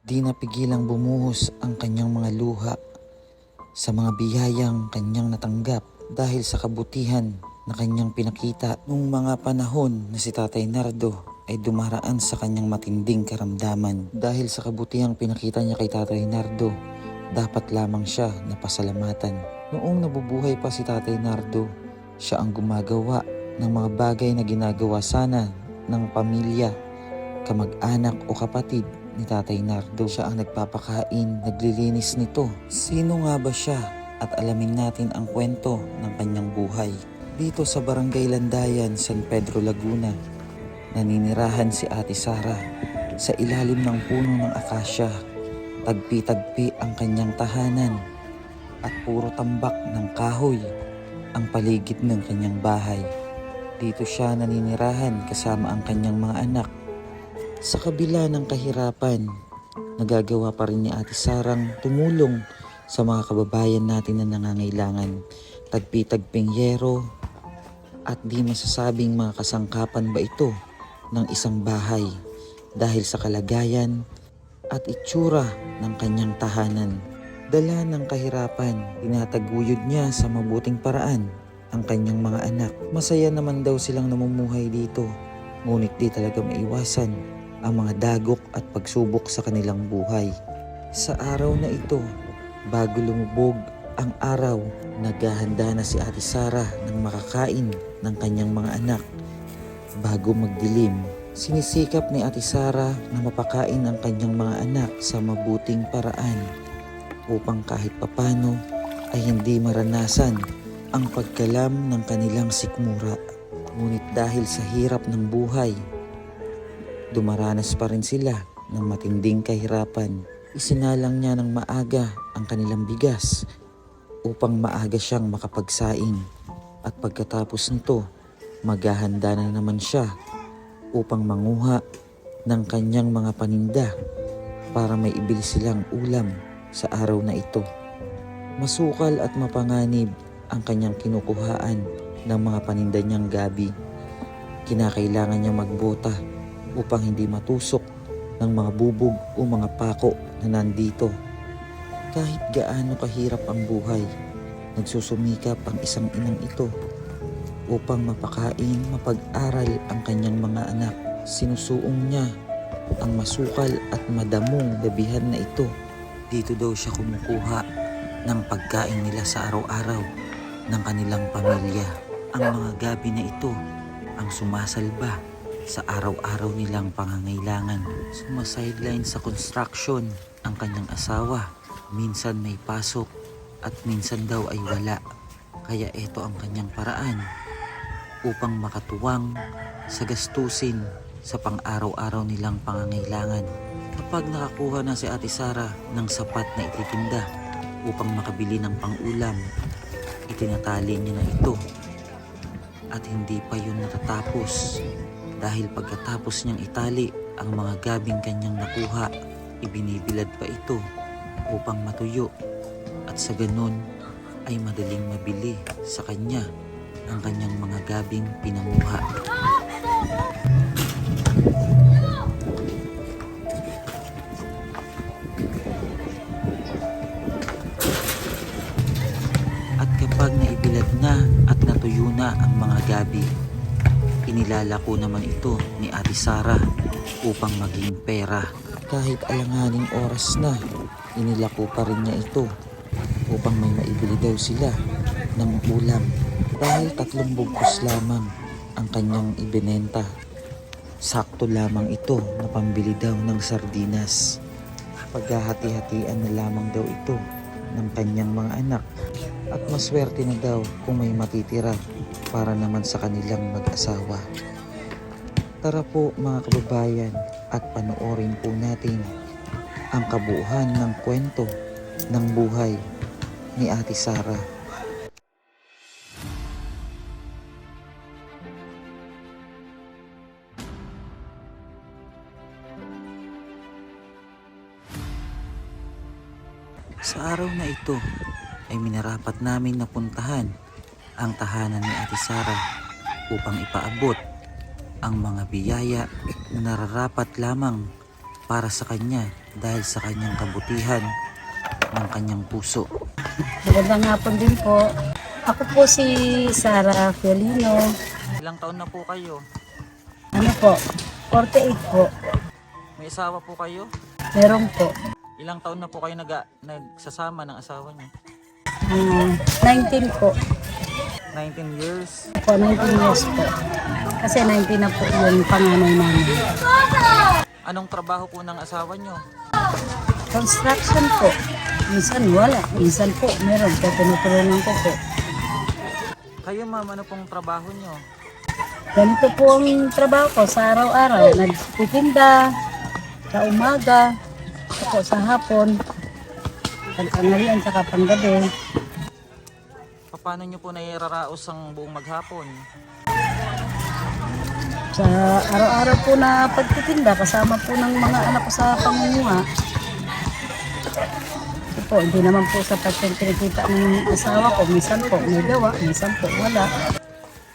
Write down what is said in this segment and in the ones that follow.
Di napigilang bumuhos ang kanyang mga luha sa mga biyayang kanyang natanggap dahil sa kabutihan na kanyang pinakita nung mga panahon na si Tatay Nardo ay dumaraan sa kanyang matinding karamdaman. Dahil sa kabutihang pinakita niya kay Tatay Nardo, dapat lamang siya na pasalamatan. Noong nabubuhay pa si Tatay Nardo, siya ang gumagawa ng mga bagay na ginagawa sana ng pamilya, kamag-anak o kapatid ni Tatay Nardo. Siya ang nagpapakain, naglilinis nito. Sino nga ba siya? At alamin natin ang kwento ng kanyang buhay. Dito sa Barangay Landayan, San Pedro, Laguna, naninirahan si Ate Sara sa ilalim ng puno ng akasya. Tagpi-tagpi ang kanyang tahanan at puro tambak ng kahoy ang paligid ng kanyang bahay. Dito siya naninirahan kasama ang kanyang mga anak. Sa kabila ng kahirapan, nagagawa pa rin ni Ate Sarang tumulong sa mga kababayan natin na nangangailangan. Tagpi-tagping yero at di masasabing mga kasangkapan ba ito ng isang bahay dahil sa kalagayan at itsura ng kanyang tahanan. Dala ng kahirapan, tinataguyod niya sa mabuting paraan ang kanyang mga anak. Masaya naman daw silang namumuhay dito, ngunit di talaga maiwasan ang mga dagok at pagsubok sa kanilang buhay. Sa araw na ito, bago lumubog ang araw, naghahanda na si Ate Sara ng makakain ng kanyang mga anak. Bago magdilim, sinisikap ni Ate Sara na mapakain ang kanyang mga anak sa mabuting paraan upang kahit papano ay hindi maranasan ang pagkalam ng kanilang sikmura. Ngunit dahil sa hirap ng buhay, dumaranas pa rin sila ng matinding kahirapan. Isinalang niya ng maaga ang kanilang bigas upang maaga siyang makapagsaing. At pagkatapos nito, maghahanda na naman siya upang manguha ng kanyang mga paninda para may ibili silang ulam sa araw na ito. Masukal at mapanganib ang kanyang kinukuhaan ng mga paninda niyang gabi. Kinakailangan niya magbota upang hindi matusok ng mga bubog o mga pako na nandito. Kahit gaano kahirap ang buhay, nagsusumikap ang isang inang ito upang mapakain, mapag-aral ang kanyang mga anak. Sinusuong niya ang masukal at madamong gabihan na ito. Dito daw siya kumukuha ng pagkain nila sa araw-araw ng kanilang pamilya. Ang mga gabi na ito ang sumasalba sa araw-araw nilang pangangailangan. Sumasideline sa construction ang kanyang asawa. Minsan may pasok at minsan daw ay wala. Kaya ito ang kanyang paraan upang makatuwang sa gastusin sa pang-araw-araw nilang pangangailangan. Kapag nakakuha na si Ate Sara ng sapat na ititinda upang makabili ng pang-ulam, itinatali niya na ito. At hindi pa yun natatapos dahil pagkatapos niyang itali ang mga gabing kanyang nakuha, ibinibilad pa ito upang matuyo at sa ganun ay madaling mabili sa kanya ang kanyang mga gabing pinanguha. At kapag naibilad na at natuyo na ang mga gabi, inilalako naman ito ni Ate Sara upang maging pera. Kahit alanganing oras na, inilako pa rin niya ito upang may maibili daw sila ng ulam. Dahil tatlong bugkos lamang ang kanyang ibinenta. Sakto lamang ito na pambili daw ng sardinas. Paghahati-hatian na lamang daw ito ng kanyang mga anak at maswerte na daw kung may matitira para naman sa kanilang mag-asawa. Tara po mga kababayan at panoorin po natin ang kabuuhan ng kwento ng buhay ni Ate Sara. Sa araw na ito ay minarapat namin napuntahan ang tahanan ni Ate Sara upang ipaabot ang mga biyaya na nararapat lamang para sa kanya dahil sa kanyang kabutihan ng kanyang puso. Magandang hapon din po. Ako po si Sara Fiolino. Ilang taon na po kayo? Ano po? 48 po. May asawa po kayo? Meron po. Ilang taon na po kayo nag nagsasama ng asawa niyo? Um, 19 po. 19 years. Po, 19 years po. Kasi 19 na po yung panganay namin. Anong trabaho po ng asawa niyo? Construction po. Minsan wala. Minsan po meron. Kaya tinutulungan ko po. Kayo ma'am, ano pong trabaho niyo? Ganito po ang trabaho ko sa araw-araw. Nagtitinda sa umaga, ako sa hapon, pagtanghalian sa panggabi. Paano niyo po nairaraos ang buong maghapon? Sa araw-araw po na pagtitinda, kasama po ng mga anak ko sa pangunguha. Ito po, hindi naman po sa kinikita ng asawa ko. Minsan po may gawa, minsan po wala.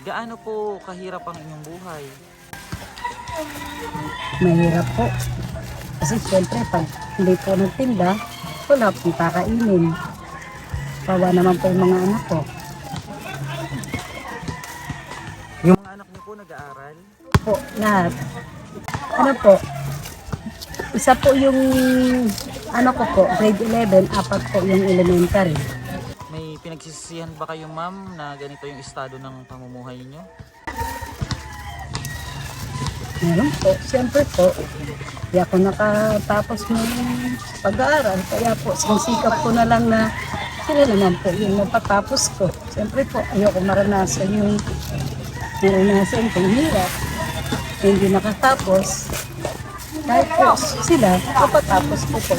Gaano po kahirap ang inyong buhay? Mahirap po. Kasi siyempre, pag hindi po nagtinda, wala pong kakainin. Kawa naman po yung mga anak ko. Yung mga anak niyo po nag-aaral? Po, lahat. Ano po? Isa po yung ano ko po, grade 11, apat po yung elementary. May pinagsisisihan ba kayo ma'am na ganito yung estado ng pamumuhay niyo? Meron po. Siyempre po, di ako nakatapos ng pag-aaral. Kaya po, sinisikap ko na lang na sila naman po yung napatapos ko. Siyempre po, ayoko maranasan yung naranasan kong hirap. Hindi nakatapos. Kahit po sila, napatapos ko po.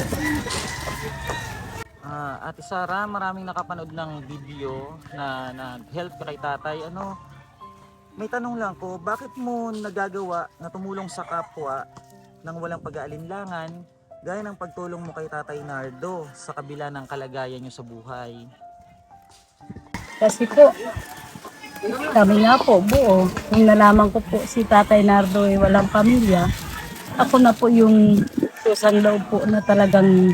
Ah, Ate Sara, maraming nakapanood ng video na nag-help ka kay tatay. Ano, may tanong lang ko, bakit mo nagagawa na tumulong sa kapwa nang walang pag-aalinlangan gaya ng pagtulong mo kay Tatay Nardo sa kabila ng kalagayan niyo sa buhay? Kasi po, kami nga po, buo. Nung nalaman ko po si Tatay Nardo ay walang pamilya, ako na po yung susang loob po na talagang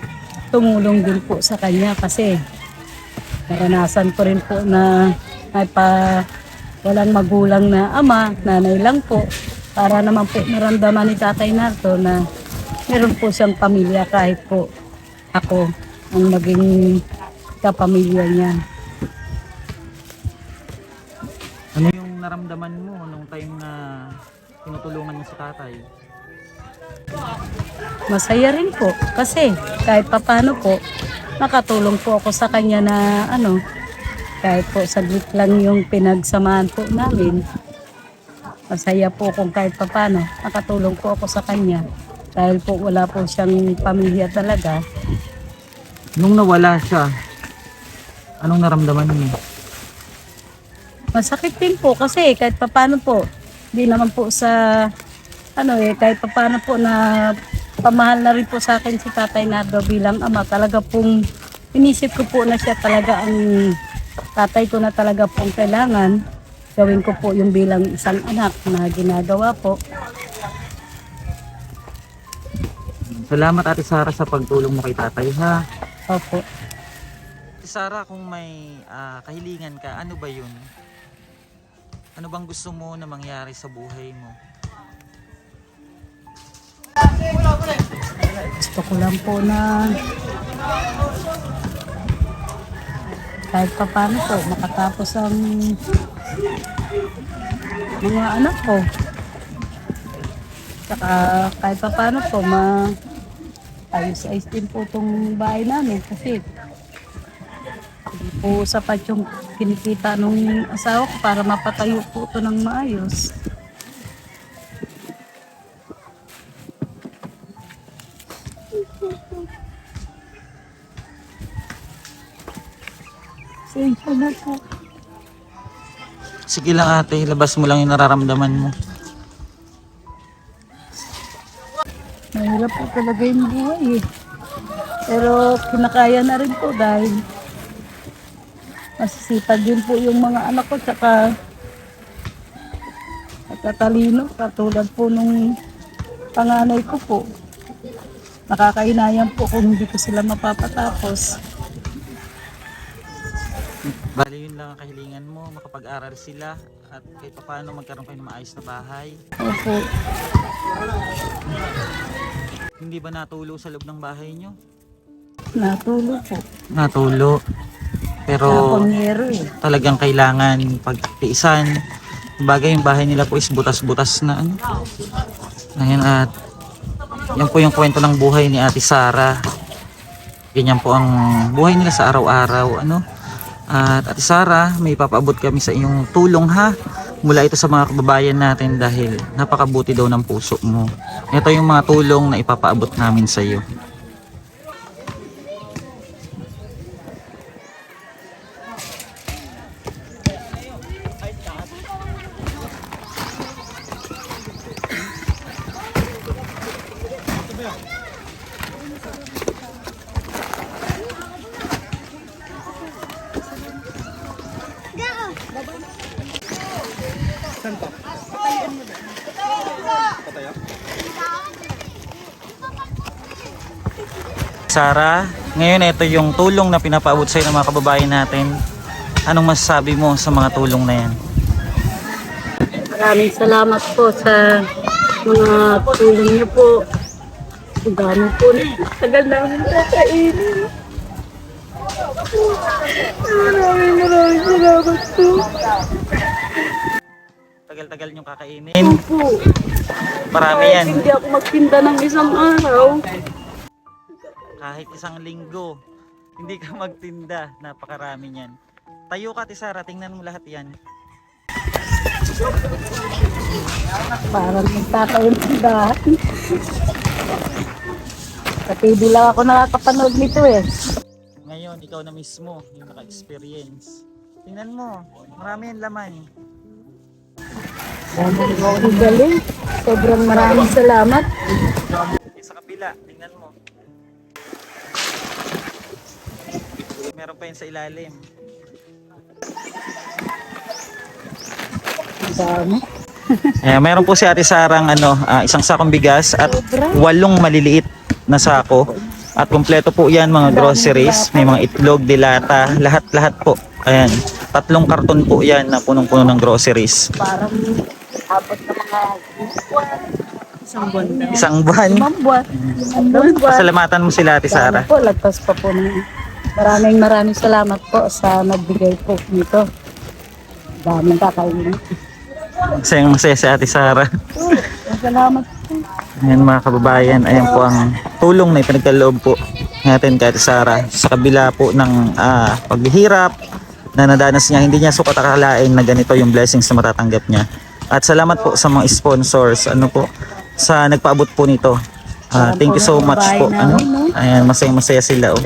tumulong din po sa kanya kasi naranasan ko rin po na ay pa walang magulang na ama, nanay lang po, para naman po naramdaman ni Tatay Nardo na meron po siyang pamilya kahit po ako ang maging kapamilya niya. Ano yung naramdaman mo nung time na tinutulungan mo si tatay? Masaya rin po kasi kahit papano po nakatulong po ako sa kanya na ano kahit po saglit lang yung pinagsamahan po namin. Masaya po kung kahit papano nakatulong po ako sa kanya dahil po wala po siyang pamilya talaga. Nung nawala siya, anong naramdaman mo? Masakit din po kasi kahit papano po hindi naman po sa ano eh kahit papano po na pamahal na rin po sa akin si Tatay Nardo bilang ama talaga pong inisip ko po na siya talaga ang tatay ko na talaga pong kailangan gawin ko po yung bilang isang anak na ginagawa po. Salamat Ate Sara sa pagtulong mo kay tatay ha. Opo. Ate Sara, kung may ah, kahilingan ka, ano ba yun? Ano bang gusto mo na mangyari sa buhay mo? Gusto ko lang po na kahit pa paano po makatapos ang mga anak ko. Saka kahit pa paano po ma ayos-ayos din po itong bahay namin kasi hindi po sapat yung kinikita nung asawa ko para mapatayo po ito ng maayos. Na po. Sige lang ate, labas mo lang yung nararamdaman mo. Mahirap po talaga yung buhay eh. Pero kinakaya na rin po dahil masisipag din po yung mga anak ko tsaka at tatalino katulad po nung panganay ko po. nakakainayang po kung hindi ko sila mapapatapos. Bali yun lang ang kahilingan mo, makapag-aral sila at kahit paano magkaroon kayo ng maayos na bahay. Opo. Hindi ba natulo sa loob ng bahay nyo? Natulog po. Natulo. Pero Napangero eh. talagang kailangan pagtiisan. Bagay yung bahay nila po is butas-butas na ano. Ayan at yan po yung kwento ng buhay ni Ate Sara. Ganyan po ang buhay nila sa araw-araw. Ano? At Ate Sara, may papaabot kami sa iyong tulong ha. Mula ito sa mga kababayan natin dahil napakabuti daw ng puso mo. Ito yung mga tulong na ipapaabot namin sa iyo. Sara, ngayon ito yung tulong na pinapaabot sa'yo ng mga kababayan natin. Anong masasabi mo sa mga tulong na yan? Maraming salamat po sa mga tulong niyo po. Dami po na. Tagal namin kakainin. Maraming maraming salamat po. Tagal-tagal niyong kakainin. Opo. Marami yan. Hindi ako magtinda ng isang araw. Kahit isang linggo, hindi ka magtinda. Napakarami niyan. Tayo ka, Tisara. Tingnan mo lahat yan. Parang nagtatayo ng tindahan. Sa TV lang ako nakakapanood nito eh. Ngayon, ikaw na mismo yung naka-experience. Tingnan mo. Marami yan laman. Ang galing. Sobrang maraming salamat. Yung sa kapila, tingnan mo. Meron pa yun sa ilalim. Dami. Eh, meron po si Ate Sarang ano, ah, isang sakong bigas at walong maliliit na sako. At kumpleto po 'yan mga groceries, may mga itlog, dilata, lahat-lahat po. Ayan. Tatlong karton po 'yan na punong-puno ng groceries. Parang abot na mga isang buwan na. Isang buwan. Limang buwan. Pasalamatan mo sila Ate Sara. Po, lagpas pa po ng maraming maraming salamat po sa nagbigay po nito. Daming kakainin. Masayang masaya si Ate Sara. Oh, salamat po. Ayan mga kababayan, ayan po ang tulong na ipinagkaloob po natin kay Ate Sara sa kabila po ng ah, paghihirap na nadanas niya. Hindi niya sukat akalain na ganito yung blessings na matatanggap niya. At salamat po sa mga sponsors, ano po, sa nagpaabot po nito. Ah, thank you so much po. Ano? Ayan, masaya masaya sila. Oh.